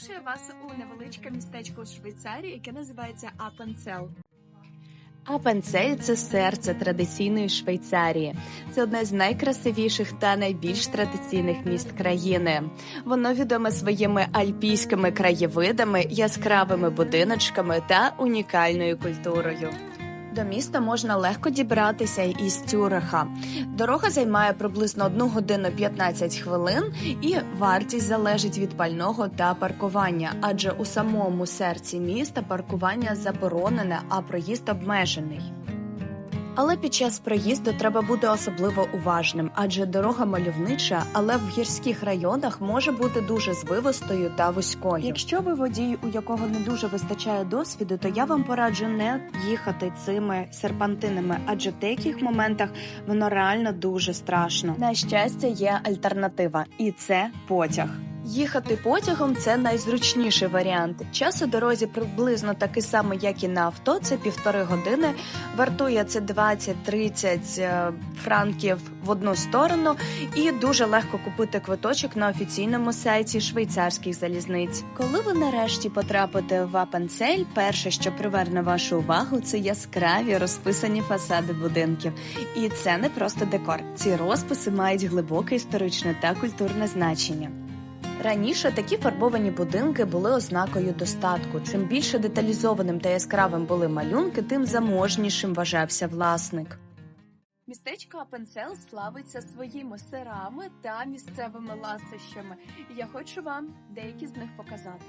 Запрошую вас у невеличке містечко у Швейцарії, яке називається Апенцел. Апенцель це серце традиційної Швейцарії. Це одне з найкрасивіших та найбільш традиційних міст країни. Воно відоме своїми альпійськими краєвидами, яскравими будиночками та унікальною культурою. До міста можна легко дібратися із Тюриха. Дорога займає приблизно 1 годину 15 хвилин, і вартість залежить від пального та паркування, адже у самому серці міста паркування заборонене, а проїзд обмежений. Але під час проїзду треба бути особливо уважним, адже дорога мальовнича, але в гірських районах може бути дуже звивистою та вузькою. Якщо ви водій, у якого не дуже вистачає досвіду, то я вам пораджу не їхати цими серпантинами, адже в деяких моментах воно реально дуже страшно. На щастя, є альтернатива, і це потяг. Їхати потягом це найзручніший варіант. Час у дорозі приблизно такий самий, як і на авто. Це півтори години. Вартує це 20-30 е, франків в одну сторону, і дуже легко купити квиточок на офіційному сайті швейцарських залізниць. Коли ви нарешті потрапите в Апенцель, перше, що приверне вашу увагу, це яскраві розписані фасади будинків. І це не просто декор. Ці розписи мають глибоке історичне та культурне значення. Раніше такі фарбовані будинки були ознакою достатку. Чим більше деталізованим та яскравим були малюнки, тим заможнішим вважався власник. Містечко Апенцел славиться своїми сирами та місцевими ласощами. Я хочу вам деякі з них показати.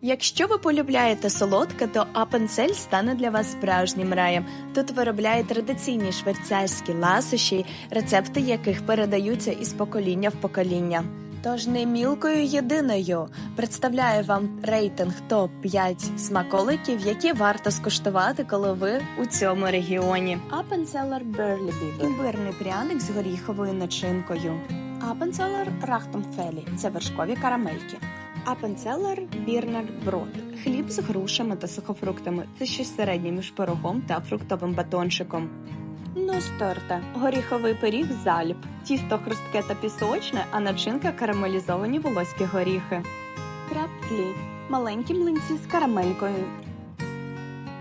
Якщо ви полюбляєте солодке, то Апенцель стане для вас справжнім раєм. Тут виробляють традиційні швейцарські ласощі, рецепти яких передаються із покоління в покоління. Тож не мілкою єдиною представляю вам рейтинг топ 5 смаколиків, які варто скуштувати, коли ви у цьому регіоні. Апенцелер Берлібі імбирний пряник з горіховою начинкою. Апенцелер Рахтомфелі це вершкові карамельки. Апенцелер Бірнер Брод хліб з грушами та сухофруктами. Це щось середнє між пирогом та фруктовим батончиком. Носторта горіховий пиріг заліп, тісто хрустке та пісочне, а начинка карамелізовані волоські горіхи. Краб-клі маленькі млинці з карамелькою.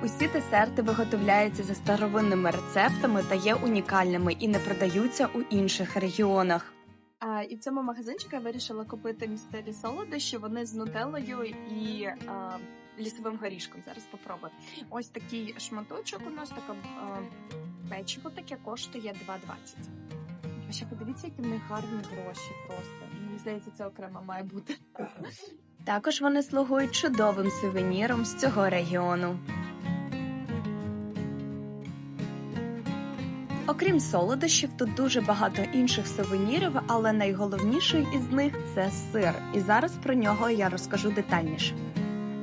Усі десерти виготовляються за старовинними рецептами та є унікальними і не продаються у інших регіонах. А, і в цьому магазинчику я вирішила купити місцеві солодощі. Вони з нутеллою і а, лісовим горішком. Зараз попробую. Ось такий шматочок у нас таке а, печиво таке коштує 2,20. А ще подивіться, які в них гарні гроші просто. Мені здається, це окремо має бути. Також вони слугують чудовим сувеніром з цього регіону. Окрім солодощів, тут дуже багато інших сувенірів, але найголовніший із них це сир. І зараз про нього я розкажу детальніше.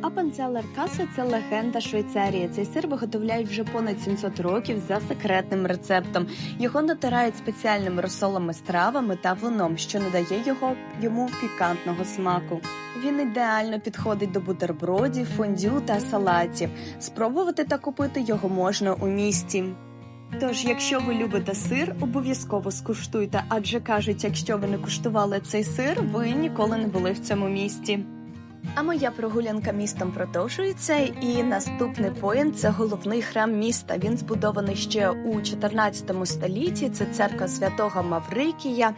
Апенцелер Каса це легенда Швейцарії. Цей сир виготовляють вже понад 700 років за секретним рецептом. Його натирають спеціальними розсолами з травами та вином, що надає його йому пікантного смаку. Він ідеально підходить до бутербродів, фондю та салатів. Спробувати та купити його можна у місті. Тож, якщо ви любите сир, обов'язково скуштуйте, адже кажуть, якщо ви не куштували цей сир, ви ніколи не були в цьому місті. А моя прогулянка містом продовжується, і наступний поінт це головний храм міста. Він збудований ще у 14 столітті. Це церква святого Маврикія,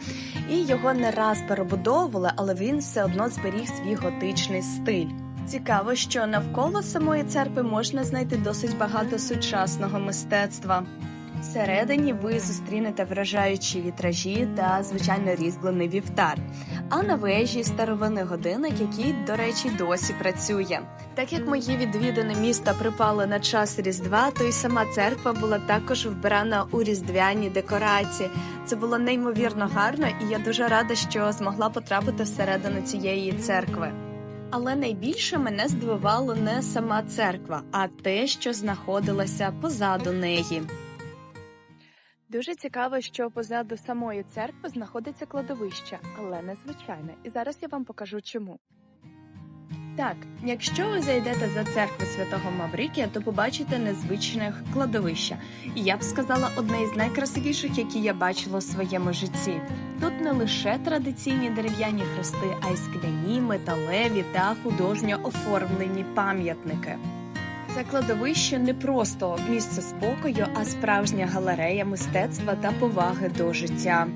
і його не раз перебудовували, але він все одно зберіг свій готичний стиль. Цікаво, що навколо самої церкви можна знайти досить багато сучасного мистецтва. Всередині ви зустрінете вражаючі вітражі та звичайно різьблений вівтар. А на вежі старовинний годинник, який, до речі, досі працює. Так як мої відвідини міста припали на час Різдва, то й сама церква була також вбрана у різдвяні декорації. Це було неймовірно гарно, і я дуже рада, що змогла потрапити всередину цієї церкви. Але найбільше мене здивувало не сама церква, а те, що знаходилося позаду неї. Дуже цікаво, що позаду самої церкви знаходиться кладовище, але незвичайне. І зараз я вам покажу чому. Так, якщо ви зайдете за церкву святого Маврикія, то побачите незвичне кладовище. І я б сказала, одне із найкрасивіших, які я бачила у своєму житті. Тут не лише традиційні дерев'яні хрести, а й скляні, металеві та художньо оформлені пам'ятники. Це кладовище не просто місце спокою, а справжня галерея мистецтва та поваги до життя.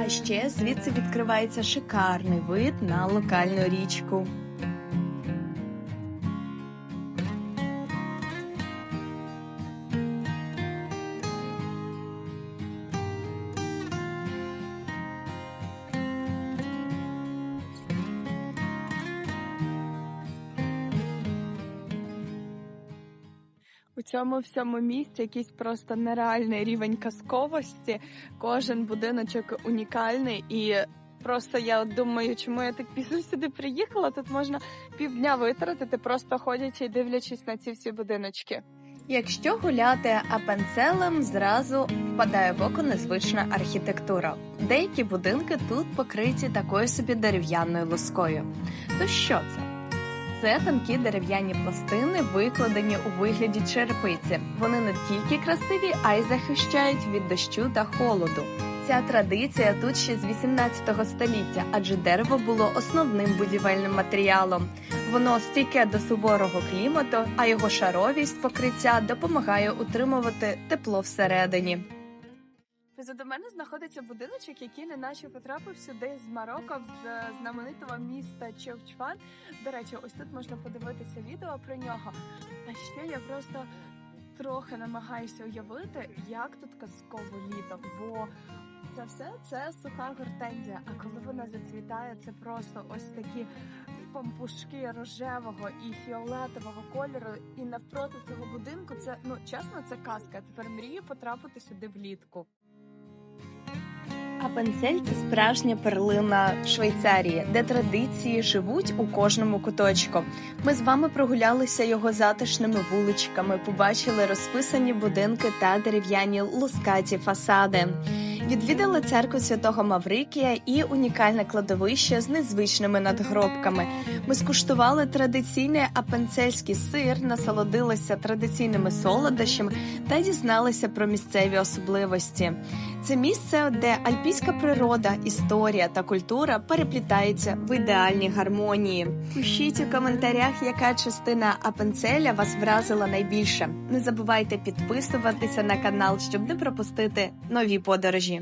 А ще звідси відкривається шикарний вид на локальну річку. У цьому всьому місці якийсь просто нереальний рівень казковості. Кожен будиночок унікальний і. Просто я думаю, чому я так пізно сюди приїхала. Тут можна півдня витратити, просто ходячи і дивлячись на ці всі будиночки. Якщо гуляти апенцелем, зразу впадає в око незвична архітектура. Деякі будинки тут покриті такою собі дерев'яною лоскою. То що це? Це тонкі дерев'яні пластини, викладені у вигляді черепиці. Вони не тільки красиві, а й захищають від дощу та холоду. Ця традиція тут ще з 18 століття, адже дерево було основним будівельним матеріалом. Воно стійке до суворого клімату, а його шаровість покриття допомагає утримувати тепло всередині. Позаду мене знаходиться будиночок, який неначе потрапив сюди з Марокко, з е, знаменитого міста Човчван. До речі, ось тут можна подивитися відео про нього. А ще я просто трохи намагаюся уявити, як тут казково літо, бо це все це суха гортензія. А коли вона зацвітає, це просто ось такі пампушки рожевого і фіолетового кольору. І навпроти цього будинку це ну чесно, це казка. Тепер мрію потрапити сюди влітку. Апенцель це справжня перлина Швейцарії, де традиції живуть у кожному куточку. Ми з вами прогулялися його затишними вуличками, побачили розписані будинки та дерев'яні лускаті фасади. Відвідали церкву святого Маврикія і унікальне кладовище з незвичними надгробками. Ми скуштували традиційний апенцельський сир, насолодилися традиційними солодощами та дізналися про місцеві особливості. Це місце, де альпійська природа, історія та культура переплітаються в ідеальній гармонії. Пишіть у коментарях, яка частина Апенцеля вас вразила найбільше. Не забувайте підписуватися на канал, щоб не пропустити нові подорожі.